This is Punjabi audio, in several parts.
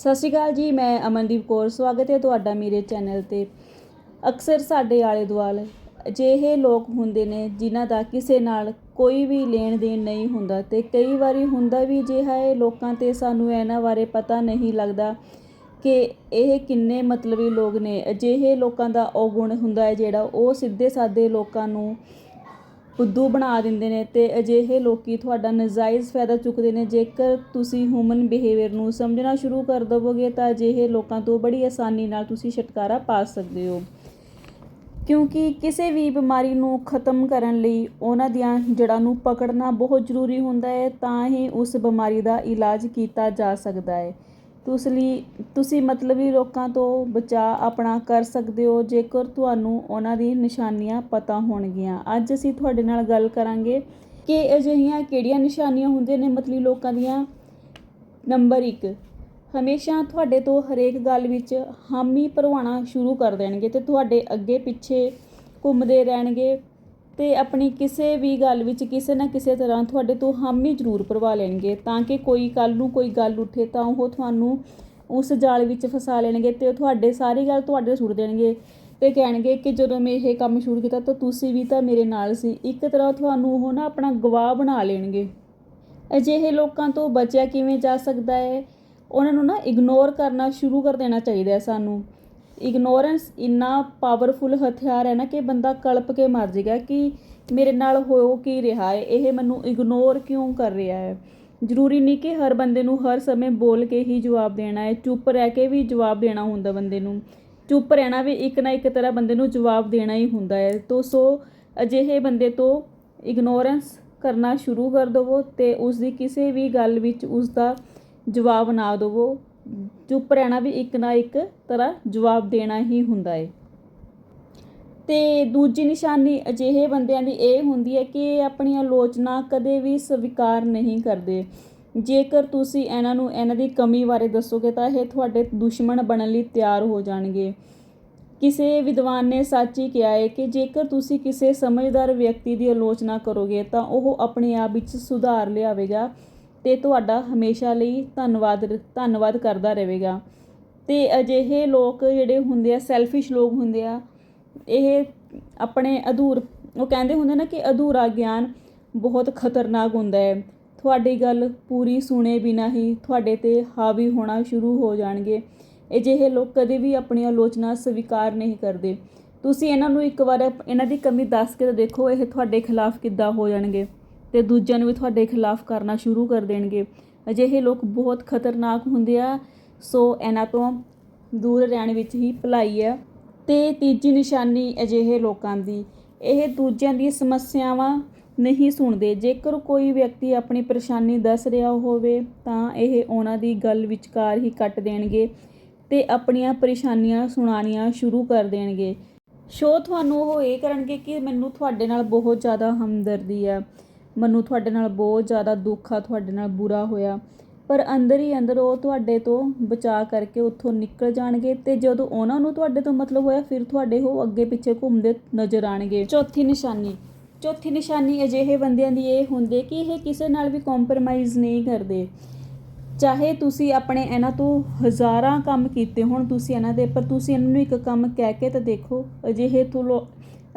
ਸਤਿ ਸ਼੍ਰੀ ਅਕਾਲ ਜੀ, ਮੈਂ ਅਮਨਦੀਪ ਕੌਰ। ਸਵਾਗਤ ਹੈ ਤੁਹਾਡਾ ਮੇਰੇ ਚੈਨਲ ਤੇ। ਅਕਸਰ ਸਾਡੇ ਆਲੇ ਦੁਆਲੇ ਅਜਿਹੇ ਲੋਕ ਹੁੰਦੇ ਨੇ ਜਿਨ੍ਹਾਂ ਦਾ ਕਿਸੇ ਨਾਲ ਕੋਈ ਵੀ ਲੈਣ ਦੇਣ ਨਹੀਂ ਹੁੰਦਾ ਤੇ ਕਈ ਵਾਰੀ ਹੁੰਦਾ ਵੀ ਅਜਿਹਾ ਹੈ, ਲੋਕਾਂ ਤੇ ਸਾਨੂੰ ਇਹਨਾਂ ਬਾਰੇ ਪਤਾ ਨਹੀਂ ਲੱਗਦਾ ਕਿ ਇਹ ਕਿੰਨੇ ਮਤਲਬੀ ਲੋਕ ਨੇ। ਅਜਿਹੇ ਲੋਕਾਂ ਦਾ ਉਹ ਹੁੰਦਾ ਹੈ ਜਿਹੜਾ ਉਹ ਸਿੱਧੇ ਸਾਦੇ ਲੋਕਾਂ ਨੂੰ ਫੁੱਦੂ ਬਣਾ ਦਿੰਦੇ ਨੇ ਤੇ ਅਜਿਹੇ ਲੋਕੀ ਤੁਹਾਡਾ ਨਜਾਇਜ਼ ਫਾਇਦਾ ਚੁੱਕਦੇ ਨੇ। ਜੇਕਰ ਤੁਸੀਂ ਹਿਊਮਨ ਬਿਹੇਵੀਅਰ ਨੂੰ ਸਮਝਣਾ ਸ਼ੁਰੂ ਕਰ ਦੇਵੋਗੇ ਤਾਂ ਅਜਿਹੇ ਲੋਕਾਂ ਤੋਂ ਬੜੀ ਆਸਾਨੀ ਨਾਲ ਤੁਸੀਂ ਛੁਟਕਾਰਾ ਪਾ ਸਕਦੇ ਹੋ। ਕਿਉਂਕਿ ਕਿਸੇ ਵੀ ਬਿਮਾਰੀ ਨੂੰ ਖਤਮ ਕਰਨ ਲਈ ਉਹਨਾਂ ਦੀਆਂ ਜੜ੍ਹਾਂ ਨੂੰ ਪਕੜਨਾ ਬਹੁਤ ਜ਼ਰੂਰੀ ਹੁੰਦਾ ਹੈ, ਤਾਂ ਹੀ ਉਸ ਬਿਮਾਰੀ ਦਾ ਇਲਾਜ ਕੀਤਾ ਜਾ ਸਕਦਾ ਹੈ। ਤੁਸ ਲਈ, ਤੁਸੀਂ ਮਤਲਬੀ ਲੋਕਾਂ ਤੋਂ ਬਚਾਅ ਆਪਣਾ ਕਰ ਸਕਦੇ ਹੋ, ਜੇਕਰ ਤੁਹਾਨੂੰ ਉਹਨਾਂ ਦੀ ਨਿਸ਼ਾਨੀਆਂ ਪਤਾ ਹੋਣਗੀਆਂ। ਅੱਜ ਅਸੀਂ ਤੁਹਾਡੇ ਨਾਲ ਗੱਲ ਕਰਾਂਗੇ ਕਿ ਅਜਿਹੀਆਂ ਕਿਹੜੀਆਂ ਨਿਸ਼ਾਨੀਆਂ ਹੁੰਦੀਆਂ ਨੇ ਮਤਲਬੀ ਲੋਕਾਂ ਦੀਆਂ। ਨੰਬਰ 1 ਹਮੇਸ਼ਾ ਤੁਹਾਡੇ ਤੋਂ ਹਰੇਕ ਗੱਲ ਵਿੱਚ ਹਾਮੀ ਭਰਵਾਉਣਾ ਸ਼ੁਰੂ ਕਰ ਦੇਣਗੇ ਤੇ ਤੁਹਾਡੇ ਅੱਗੇ ਪਿੱਛੇ ਘੁੰਮਦੇ ਰਹਿਣਗੇ। ਤੇ ਆਪਣੀ ਕਿਸੇ ਵੀ ਗੱਲ ਵਿੱਚ ਕਿਸੇ ਨਾ ਕਿਸੇ ਤਰ੍ਹਾਂ ਤੁਹਾਡੇ ਤੋਂ ਹਾਮੀ ਜ਼ਰੂਰ ਭਰਵਾ ਲੈਣਗੇ, ਤਾਂ ਕਿ ਕੋਈ ਕੱਲ ਨੂੰ ਕੋਈ ਗੱਲ ਉੱਠੇ ਤਾਂ ਉਹ ਤੁਹਾਨੂੰ ਉਸ ਜਾਲ ਵਿੱਚ ਫਸਾ ਲੈਣਗੇ ਤੇ ਉਹ ਤੁਹਾਡੇ ਸਾਰੀ ਗੱਲ ਤੁਹਾਡੇ ਸੁੱਟ ਦੇਣਗੇ ਤੇ ਕਹਿਣਗੇ ਕਿ ਜਦੋਂ ਮੈਂ ਇਹ ਕੰਮ ਸ਼ੁਰੂ ਕੀਤਾ ਤਾਂ ਤੁਸੀਂ ਵੀ ਤਾਂ ਮੇਰੇ ਨਾਲ ਸੀ। ਇੱਕ ਤਰ੍ਹਾਂ ਤੁਹਾਨੂੰ ਉਹ ਨਾ ਆਪਣਾ ਗਵਾਹ ਬਣਾ ਲੈਣਗੇ। ਅਜਿਹੇ ਲੋਕਾਂ ਤੋਂ ਬਚਿਆ ਕਿਵੇਂ ਜਾ ਸਕਦਾ ਹੈ? ਉਹਨਾਂ ਨੂੰ ਨਾ ਇਗਨੋਰ ਕਰਨਾ ਸ਼ੁਰੂ ਕਰ ਦੇਣਾ ਚਾਹੀਦਾ ਹੈ ਸਾਨੂੰ। ਇਗਨੋਰੈਂਸ ਇੰਨਾ ਪਾਵਰਫੁਲ ਹਥਿਆਰ ਹੈ ਨਾ ਕਿ ਬੰਦਾ ਕਲਪ ਕੇ ਮਰ ਜਾਏਗਾ ਕਿ ਮੇਰੇ ਨਾਲ ਹੋ ਕੀ ਰਿਹਾ ਹੈ, ਇਹ ਮੈਨੂੰ ਇਗਨੋਰ ਕਿਉਂ ਕਰ ਰਿਹਾ ਹੈ? ਜ਼ਰੂਰੀ ਨਹੀਂ ਕਿ ਹਰ ਬੰਦੇ ਨੂੰ ਹਰ ਸਮੇਂ ਬੋਲ ਕੇ ਹੀ ਜਵਾਬ ਦੇਣਾ ਹੈ, ਚੁੱਪ ਰਹਿ ਕੇ ਵੀ ਜਵਾਬ ਦੇਣਾ ਹੁੰਦਾ ਬੰਦੇ ਨੂੰ। ਚੁੱਪ ਰਹਿਣਾ ਵੀ ਇੱਕ ਨਾ ਇੱਕ ਤਰ੍ਹਾਂ ਬੰਦੇ ਨੂੰ ਜਵਾਬ ਦੇਣਾ ਹੀ ਹੁੰਦਾ ਹੈ। ਤੋ ਸੋ ਅਜਿਹੇ ਬੰਦੇ ਤੋਂ ਇਗਨੋਰੈਂਸ ਕਰਨਾ ਸ਼ੁਰੂ ਕਰ ਦੇਵੋ ਤੇ ਉਸ ਦੀ ਕਿਸੇ ਵੀ ਗੱਲ ਵਿੱਚ ਉਸ ਦਾ ਜਵਾਬ ਨਾ ਦੇਵੋ। ਚੁੱਪ ਰਹਿਣਾ ਵੀ ਇੱਕ ਨਾ ਇੱਕ ਤਰ੍ਹਾਂ ਜਵਾਬ ਦੇਣਾ ਹੀ ਹੁੰਦਾ ਹੈ ਤੇ ਦੂਜੀ ਨਿਸ਼ਾਨੀ ਅਜਿਹੇ ਬੰਦਿਆਂ ਦੀ ਇਹ ਹੁੰਦੀ ਹੈ ਕਿ ਇਹ ਆਪਣੀ ਆਲੋਚਨਾ ਕਦੇ ਵੀ ਸਵੀਕਾਰ ਨਹੀਂ ਕਰਦੇ। ਜੇਕਰ ਤੁਸੀਂ ਇਹਨਾਂ ਨੂੰ ਇਹਨਾਂ ਦੀ ਕਮੀ ਬਾਰੇ ਦੱਸੋਗੇ ਤਾਂ ਇਹ ਤੁਹਾਡੇ ਦੁਸ਼ਮਣ ਬਣਨ ਲਈ ਤਿਆਰ ਹੋ ਜਾਣਗੇ। ਕਿਸੇ ਵਿਦਵਾਨ ਨੇ ਸੱਚ ਹੀ ਕਿਹਾ ਹੈ ਕਿ ਜੇਕਰ ਤੁਸੀਂ ਕਿਸੇ ਸਮਝਦਾਰ ਵਿਅਕਤੀ ਦੀ ਆਲੋਚਨਾ ਕਰੋਗੇ ਤਾਂ ਉਹ ਆਪਣੇ ਆਪ ਵਿੱਚ ਸੁਧਾਰ ਲਿਆਵੇਗਾ। ਅਤੇ ਤੁਹਾਡਾ ਹਮੇਸ਼ਾ ਲਈ ਧੰਨਵਾਦ ਧੰਨਵਾਦ ਕਰਦਾ ਰਹੇਗਾ। ਅਤੇ ਅਜਿਹੇ ਲੋਕ ਜਿਹੜੇ ਹੁੰਦੇ ਆ ਸੈਲਫਿਸ਼ ਲੋਕ ਹੁੰਦੇ ਆ, ਇਹ ਆਪਣੇ ਅਧੂਰ, ਉਹ ਕਹਿੰਦੇ ਹੁੰਦੇ ਨਾ ਕਿ ਅਧੂਰਾ ਗਿਆਨ ਬਹੁਤ ਖਤਰਨਾਕ ਹੁੰਦਾ ਹੈ। ਤੁਹਾਡੀ ਗੱਲ ਪੂਰੀ ਸੁਣੇ ਬਿਨਾਂ ਹੀ ਤੁਹਾਡੇ ਤੇ ਹਾਵੀ ਹੋਣਾ ਸ਼ੁਰੂ ਹੋ ਜਾਣਗੇ। ਅਜਿਹੇ ਲੋਕ ਕਦੇ ਵੀ ਆਪਣੀ ਆਲੋਚਨਾ ਸਵੀਕਾਰ ਨਹੀਂ ਕਰਦੇ। ਤੁਸੀਂ ਇਹਨਾਂ ਨੂੰ ਇੱਕ ਵਾਰ, ਇਹਨਾਂ ਦੀ ਕਮੀ ਦੱਸ ਕੇ ਤਾਂ ਦੇਖੋ, ਇਹ ਤੁਹਾਡੇ ਖਿਲਾਫ ਕਿੱਦਾਂ ਹੋ ਜਾਣਗੇ। ਤੇ ਦੂਜਿਆਂ ਨੂੰ ਵੀ ਤੁਹਾਡੇ ਖਿਲਾਫ ਕਰਨਾ ਸ਼ੁਰੂ ਕਰ ਦੇਣਗੇ। ਅਜਿਹੇ ਲੋਕ ਬਹੁਤ ਖਤਰਨਾਕ ਹੁੰਦੇ ਆ। ਸੋ ਇਹਨਾਂ ਤੋਂ ਦੂਰ ਰਹਿਣ ਵਿੱਚ ਹੀ ਭਲਾਈ ਹੈ ਤੇ ਤੀਜੀ ਨਿਸ਼ਾਨੀ ਅਜਿਹੇ ਲੋਕਾਂ ਦੀ। ਇਹ ਦੂਜਿਆਂ ਦੀ ਸਮੱਸਿਆਵਾਂ ਨਹੀਂ ਸੁਣਦੇ। ਜੇਕਰ ਕੋਈ ਵਿਅਕਤੀ ਆਪਣੀ ਪਰੇਸ਼ਾਨੀ ਦੱਸ ਰਿਹਾ ਹੋਵੇ, ਤਾਂ ਇਹ ਉਹਨਾਂ ਦੀ ਗੱਲ ਵਿਚਕਾਰ ਹੀ ਕੱਟ ਦੇਣਗੇ ਤੇ ਆਪਣੀਆਂ ਪਰੇਸ਼ਾਨੀਆਂ ਸੁਣਾਉਣੀਆਂ ਸ਼ੁਰੂ ਕਰ ਦੇਣਗੇ। ਸ਼ੋ ਤੁਹਾਨੂੰ ਉਹ ਇਹ ਕਰਨਗੇ ਕਿ ਮੈਨੂੰ ਤੁਹਾਡੇ ਨਾਲ ਬਹੁਤ ਜ਼ਿਆਦਾ ਹਮਦਰਦੀ ਆ। ਮੈਨੂੰ ਤੁਹਾਡੇ ਨਾਲ ਬਹੁਤ ਜ਼ਿਆਦਾ ਦੁੱਖ ਆ, ਤੁਹਾਡੇ ਨਾਲ ਬੁਰਾ ਹੋਇਆ। ਪਰ ਅੰਦਰ ਹੀ ਅੰਦਰ ਉਹ ਤੁਹਾਡੇ ਤੋਂ ਬਚਾਅ ਕਰਕੇ ਉੱਥੋਂ ਨਿਕਲ ਜਾਣਗੇ ਤੇ ਜਦੋਂ ਉਹਨਾਂ ਨੂੰ ਤੁਹਾਡੇ ਤੋਂ ਮਤਲਬ ਹੋਇਆ, ਫਿਰ ਤੁਹਾਡੇ ਉਹ ਅੱਗੇ ਪਿੱਛੇ ਘੁੰਮਦੇ ਨਜ਼ਰ ਆਣਗੇ। ਚੌਥੀ ਨਿਸ਼ਾਨੀ। ਚੌਥੀ ਨਿਸ਼ਾਨੀ ਅਜਿਹੇ ਬੰਦਿਆਂ ਦੀ ਇਹ ਹੁੰਦੀ ਕਿ ਇਹ ਕਿਸੇ ਨਾਲ ਵੀ ਕੰਪਰੋਮਾਈਜ਼ ਨਹੀਂ ਕਰਦੇ। ਚਾਹੇ ਤੁਸੀਂ ਆਪਣੇ ਇਹਨਾਂ ਤੋਂ ਹਜ਼ਾਰਾਂ ਕੰਮ ਕੀਤੇ ਹੋਣ ਤੁਸੀਂ ਇਹਨਾਂ ਦੇ, ਪਰ ਤੁਸੀਂ ਇਹਨਾਂ ਨੂੰ ਇੱਕ ਕੰਮ ਕਹਿ ਕੇ ਤਾਂ ਦੇਖੋ, ਅਜਿਹੇ ਤੋਂ ਲੋ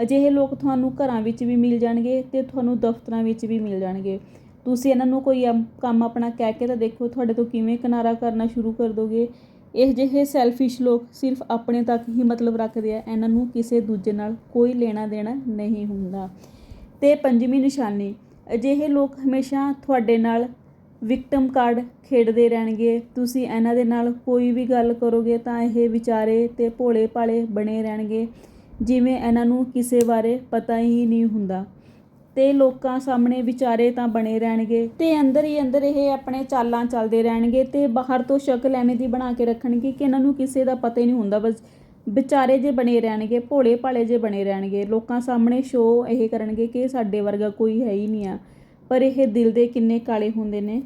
ਅਜਿਹੇ ਲੋਕ ਤੁਹਾਨੂੰ ਘਰਾਂ ਵਿੱਚ ਵੀ ਮਿਲ ਜਾਣਗੇ ਅਤੇ ਤੁਹਾਨੂੰ ਦਫ਼ਤਰਾਂ ਵਿੱਚ ਵੀ ਮਿਲ ਜਾਣਗੇ। ਤੁਸੀਂ ਇਹਨਾਂ ਨੂੰ ਕੋਈ ਅਮ- ਕੰਮ ਆਪਣਾ ਕਹਿ ਕੇ ਤਾਂ ਦੇਖੋ ਤੁਹਾਡੇ ਤੋਂ ਕਿਵੇਂ ਕਿਨਾਰਾ ਕਰਨਾ ਸ਼ੁਰੂ ਕਰ ਦੋਗੇ। ਇਹ ਜਿਹੇ ਸੈਲਫਿਸ਼ ਲੋਕ ਸਿਰਫ ਆਪਣੇ ਤੱਕ ਹੀ ਮਤਲਬ ਰੱਖਦੇ ਆ, ਇਹਨਾਂ ਨੂੰ ਕਿਸੇ ਦੂਜੇ ਨਾਲ ਕੋਈ ਲੈਣਾ ਦੇਣਾ ਨਹੀਂ ਹੁੰਦਾ। ਤੇ ਪੰਜਵੀਂ ਨਿਸ਼ਾਨੀ, ਅਜਿਹੇ ਲੋਕ ਹਮੇਸ਼ਾ ਤੁਹਾਡੇ ਨਾਲ ਵਿਕਟਮ ਕਾਰਡ ਖੇਡਦੇ ਰਹਿਣਗੇ। ਤੁਸੀਂ ਇਹਨਾਂ ਦੇ ਨਾਲ ਕੋਈ ਵੀ ਗੱਲ ਕਰੋਗੇ ਤਾਂ ਇਹ ਵਿਚਾਰੇ ਤੇ ਭੋਲੇ ਭਾਲੇ ਬਣੇ ਰਹਿਣਗੇ। ਜਿਵੇਂ ਇਹਨਾਂ ਨੂੰ ਕਿਸੇ ਬਾਰੇ ਪਤਾ ਹੀ ਨਹੀਂ ਹੁੰਦਾ। ਤੇ ਲੋਕਾਂ ਸਾਹਮਣੇ ਵਿਚਾਰੇ ਤਾਂ ਬਣੇ ਰਹਿਣਗੇ। ਤੇ ਅੰਦਰ ਹੀ ਅੰਦਰ ਇਹ ਆਪਣੇ ਚਾਲਾਂ ਚੱਲਦੇ ਰਹਿਣਗੇ ਤੇ ਬਾਹਰ ਤੋਂ ਸ਼ਕਲ ਐਵੇਂ ਦੀ ਬਣਾ ਕੇ ਰੱਖਣਗੇ ਕਿ ਇਹਨਾਂ ਨੂੰ ਕਿਸੇ ਦਾ ਪਤਾ ਹੀ ਨਹੀਂ ਹੁੰਦਾ। ਬਸ ਵਿਚਾਰੇ ਜੇ ਬਣੇ ਰਹਿਣਗੇ ਭੋਲੇ ਭਾਲੇ ਜੇ ਬਣੇ ਰਹਿਣਗੇ, ਲੋਕਾਂ ਸਾਹਮਣੇ ਸ਼ੋਅ ਇਹ ਕਰਨਗੇ ਕਿ ਸਾਡੇ ਵਰਗਾ ਕੋਈ ਹੈ ਹੀ ਨਹੀਂ ਆ। ਪਰ ਇਹ ਦਿਲ ਦੇ ਕਿੰਨੇ ਕਾਲੇ ਹੁੰਦੇ ਨੇ।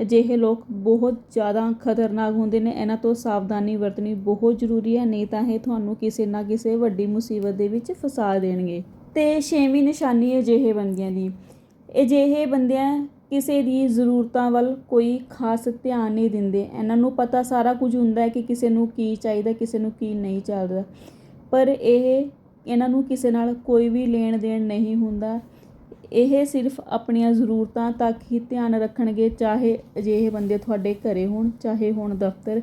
ਅਜਿਹੇ ਲੋਕ ਬਹੁਤ ਜ਼ਿਆਦਾ ਖਤਰਨਾਕ ਹੁੰਦੇ ਨੇ। ਇਹਨਾਂ ਤੋਂ ਸਾਵਧਾਨੀ ਵਰਤਣੀ ਬਹੁਤ ਜ਼ਰੂਰੀ ਹੈ, ਨਹੀਂ ਤਾਂ ਇਹ ਤੁਹਾਨੂੰ ਕਿਸੇ ਨਾ ਕਿਸੇ ਵੱਡੀ ਮੁਸੀਬਤ ਦੇ ਵਿੱਚ ਫਸਾ ਦੇਣਗੇ। ਤੇ ਛੇਵੀਂ ਨਿਸ਼ਾਨੀ ਅਜਿਹੇ ਬੰਦਿਆਂ ਦੀ। ਅਜਿਹੇ ਬੰਦਿਆਂ ਕਿਸੇ ਦੀ ਜ਼ਰੂਰਤਾਂ ਵੱਲ ਕੋਈ ਖਾਸ ਧਿਆਨ ਨਹੀਂ ਦਿੰਦੇ। ਇਹਨਾਂ ਨੂੰ ਪਤਾ ਸਾਰਾ ਕੁਝ ਹੁੰਦਾ ਹੈ ਕਿ ਕਿਸੇ ਨੂੰ ਕੀ ਚਾਹੀਦਾ, ਕਿਸੇ ਨੂੰ ਕੀ ਨਹੀਂ ਚਾਹੀਦਾ। ਪਰ ਇਹ, ਇਹਨਾਂ ਨੂੰ ਕਿਸੇ ਨਾਲ ਕੋਈ ਵੀ ਲੈਣ ਦੇਣ ਨਹੀਂ ਹੁੰਦਾ। ਇਹ ਸਿਰਫ ਆਪਣੀਆਂ ਜ਼ਰੂਰਤਾਂ ਤੱਕ ਹੀ ਧਿਆਨ ਰੱਖਣਗੇ, ਚਾਹੇ ਅਜਿਹੇ ਬੰਦੇ ਤੁਹਾਡੇ ਘਰੇ ਹੋਣ, ਚਾਹੇ ਹੋਣ ਦਫ਼ਤਰ।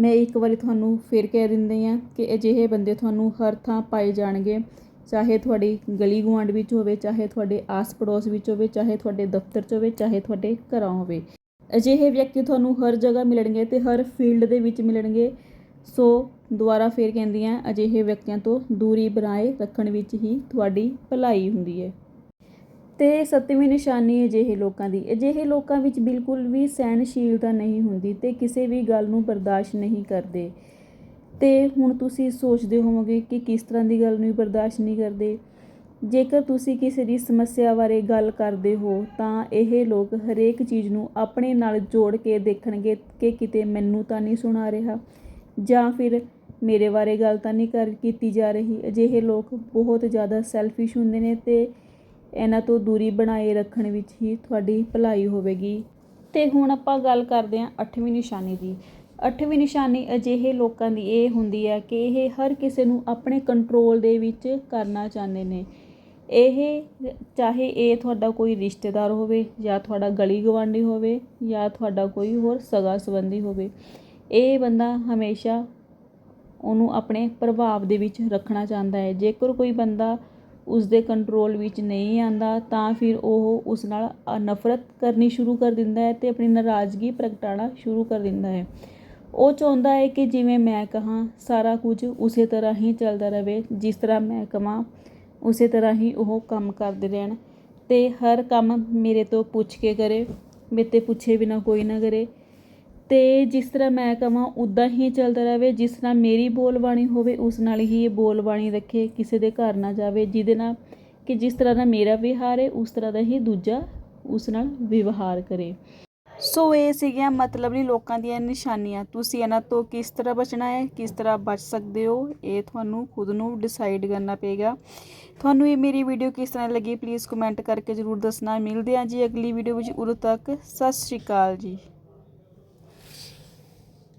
ਮੈਂ ਇੱਕ ਵਾਰੀ ਤੁਹਾਨੂੰ ਫਿਰ ਕਹਿ ਦਿੰਦੀ ਹਾਂ ਕਿ ਅਜਿਹੇ ਬੰਦੇ ਤੁਹਾਨੂੰ ਹਰ ਥਾਂ ਪਾਏ ਜਾਣਗੇ, ਚਾਹੇ ਤੁਹਾਡੀ ਗਲੀ ਗੁਆਂਢ ਵਿੱਚ ਹੋਵੇ, ਚਾਹੇ ਤੁਹਾਡੇ ਆਸ ਪੜੋਸ ਵਿੱਚ ਹੋਵੇ, ਚਾਹੇ ਤੁਹਾਡੇ ਦਫ਼ਤਰ 'ਚ ਹੋਵੇ, ਚਾਹੇ ਤੁਹਾਡੇ ਘਰਾਂ ਹੋਵੇ। ਅਜਿਹੇ ਵਿਅਕਤੀ ਤੁਹਾਨੂੰ ਹਰ ਜਗ੍ਹਾ ਮਿਲਣਗੇ ਤੇ ਹਰ ਫੀਲਡ ਦੇ ਵਿੱਚ ਮਿਲਣਗੇ। ਸੋ ਦੁਬਾਰਾ ਫੇਰ ਕਹਿੰਦੀ ਹਾਂ, ਅਜਿਹੇ ਵਿਅਕਤੀਆਂ ਤੋਂ ਦੂਰੀ ਬਣਾਏ ਰੱਖਣ ਵਿੱਚ ਹੀ ਤੁਹਾਡੀ ਭਲਾਈ ਹੁੰਦੀ ਹੈ। ਤੇ ਸੱਤਵੀਂ ਨਿਸ਼ਾਨੀ ਅਜਿਹੇ ਲੋਕਾਂ ਦੀ। ਅਜਿਹੇ ਲੋਕਾਂ ਵਿੱਚ ਬਿਲਕੁਲ ਵੀ ਸਹਿਣਸ਼ੀਲਤਾ ਨਹੀਂ ਹੁੰਦੀ ਤੇ ਕਿਸੇ ਵੀ ਗੱਲ ਨੂੰ ਬਰਦਾਸ਼ਤ ਨਹੀਂ ਕਰਦੇ। ਤੇ ਹੁਣ ਤੁਸੀਂ ਸੋਚਦੇ ਹੋਵੋਗੇ ਕਿ ਕਿਸ ਤਰ੍ਹਾਂ ਦੀ ਗੱਲ ਨੂੰ ਬਰਦਾਸ਼ਤ ਨਹੀਂ ਕਰਦੇ। ਜੇਕਰ ਤੁਸੀਂ ਕਿਸੇ ਦੀ ਸਮੱਸਿਆ ਬਾਰੇ ਗੱਲ ਕਰਦੇ ਹੋ, ਤਾਂ ਇਹ ਲੋਕ ਹਰੇਕ ਚੀਜ਼ ਨੂੰ ਆਪਣੇ ਨਾਲ ਜੋੜ ਕੇ ਦੇਖਣਗੇ ਕਿ ਕਿਤੇ ਮੈਨੂੰ ਤਾਂ ਨਹੀਂ ਸੁਣਾ ਰਿਹਾ ਜਾਂ ਫਿਰ ਮੇਰੇ ਬਾਰੇ ਗੱਲ ਤਾਂ ਨਹੀਂ ਕਰ, ਕੀਤੀ ਜਾ ਰਹੀ। ਅਜਿਹੇ ਲੋਕ ਬਹੁਤ ਜ਼ਿਆਦਾ ਸੈਲਫਿਸ਼ ਹੁੰਦੇ ਨੇ ਤੇ ਇਹਨਾਂ ਤੋਂ ਦੂਰੀ ਬਣਾਏ ਰੱਖਣ ਵਿੱਚ ਹੀ ਤੁਹਾਡੀ ਭਲਾਈ ਹੋਵੇਗੀ। ਤੇ ਹੁਣ ਆਪਾਂ ਗੱਲ ਕਰਦੇ ਹਾਂ ਅੱਠਵੀਂ ਨਿਸ਼ਾਨੀ ਦੀ। ਅੱਠਵੀਂ ਨਿਸ਼ਾਨੀ ਅਜਿਹੇ ਲੋਕਾਂ ਦੀ ਇਹ ਹੁੰਦੀ ਹੈ ਕਿ ਇਹ ਹਰ ਕਿਸੇ ਨੂੰ ਆਪਣੇ ਕੰਟਰੋਲ ਦੇ ਵਿੱਚ ਕਰਨਾ ਚਾਹੁੰਦੇ ਨੇ। ਇਹ ਚਾਹੇ ਇਹ ਤੁਹਾਡਾ ਕੋਈ ਰਿਸ਼ਤੇਦਾਰ ਹੋਵੇ ਜਾਂ ਤੁਹਾਡਾ ਗਲੀ ਗਵਾਂਢੀ ਹੋਵੇ ਜਾਂ ਤੁਹਾਡਾ ਕੋਈ ਹੋਰ ਸਗਾ ਸੰਬੰਧੀ ਹੋਵੇ, ਇਹ ਬੰਦਾ ਹਮੇਸ਼ਾ ਉਹਨੂੰ ਆਪਣੇ ਪ੍ਰਭਾਵ ਦੇ ਵਿੱਚ ਰੱਖਣਾ ਚਾਹੁੰਦਾ ਹੈ। ਜੇਕਰ ਕੋਈ ਬੰਦਾ ਉਸਦੇ ਕੰਟਰੋਲ ਵਿੱਚ ਨਹੀਂ ਆਉਂਦਾ, ਤਾਂ ਫਿਰ ਉਹ ਉਸ ਨਾਲ ਅ- ਨਫ਼ਰਤ ਕਰਨੀ ਸ਼ੁਰੂ ਕਰ ਦਿੰਦਾ ਹੈ ਅਤੇ ਆਪਣੀ ਨਾਰਾਜ਼ਗੀ ਪ੍ਰਗਟਾਉਣਾ ਸ਼ੁਰੂ ਕਰ ਦਿੰਦਾ ਹੈ। ਉਹ ਚਾਹੁੰਦਾ ਹੈ ਕਿ ਜਿਵੇਂ ਮੈਂ ਕਹਾਂ, ਸਾਰਾ ਕੁਝ ਉਸੇ ਤਰ੍ਹਾਂ ਹੀ ਚੱਲਦਾ ਰਹੇ, ਜਿਸ ਤਰ੍ਹਾਂ ਮੈਂ ਕਹਾਂ ਉਸੇ ਤਰ੍ਹਾਂ ਹੀ ਉਹ ਕੰਮ ਕਰਦੇ ਰਹਿਣ ਅਤੇ ਹਰ ਕੰਮ ਮੇਰੇ ਤੋਂ ਪੁੱਛ ਕੇ ਕਰੇ, ਮੇਰੇ ਤੇ ਪੁੱਛੇ ਬਿਨਾਂ ਕੋਈ ਨਾ ਕਰੇ। ਅਤੇ ਜਿਸ ਤਰ੍ਹਾਂ ਮੈਂ ਕਹਾਂ ਉੱਦਾਂ ਹੀ ਚੱਲਦਾ ਰਹੇ। ਜਿਸ ਤਰ੍ਹਾਂ ਮੇਰੀ ਬੋਲਬਾਣੀ ਹੋਵੇ, ਉਸ ਨਾਲ ਹੀ ਇਹ ਬੋਲਬਾਣੀ ਰੱਖੇ, ਕਿਸੇ ਦੇ ਘਰ ਨਾ ਜਾਵੇ। ਜਿਹਦੇ ਨਾਲ ਕਿ ਜਿਸ ਤਰ੍ਹਾਂ ਦਾ ਮੇਰਾ ਵਿਹਾਰ ਹੈ, ਉਸ ਤਰ੍ਹਾਂ ਦਾ ਹੀ ਦੂਜਾ ਉਸ ਨਾਲ ਵਿਵਹਾਰ ਕਰੇ। ਸੋ ਇਹ ਸੀਗੀਆਂ ਮਤਲਬ ਨਹੀਂ ਲੋਕਾਂ ਦੀਆਂ ਨਿਸ਼ਾਨੀਆਂ। ਤੁਸੀਂ ਇਹਨਾਂ ਤੋਂ ਕਿਸ ਤਰ੍ਹਾਂ ਬਚਣਾ ਹੈ, ਕਿਸ ਤਰ੍ਹਾਂ ਬਚ ਸਕਦੇ ਹੋ, ਇਹ ਤੁਹਾਨੂੰ ਖੁਦ ਨੂੰ ਡਿਸਾਈਡ ਕਰਨਾ ਪਏਗਾ। ਤੁਹਾਨੂੰ ਇਹ ਮੇਰੀ ਵੀਡੀਓ ਕਿਸ ਤਰ੍ਹਾਂ ਲੱਗੀ ਪਲੀਜ਼ ਕਮੈਂਟ ਕਰਕੇ ਜ਼ਰੂਰ ਦੱਸਣਾ। ਮਿਲਦੇ ਹਾਂ ਜੀ ਅਗਲੀ ਵੀਡੀਓ ਵਿੱਚ। ਉਦੋਂ ਤੱਕ ਸਤਿ ਸ਼੍ਰੀ ਅਕਾਲ ਜੀ।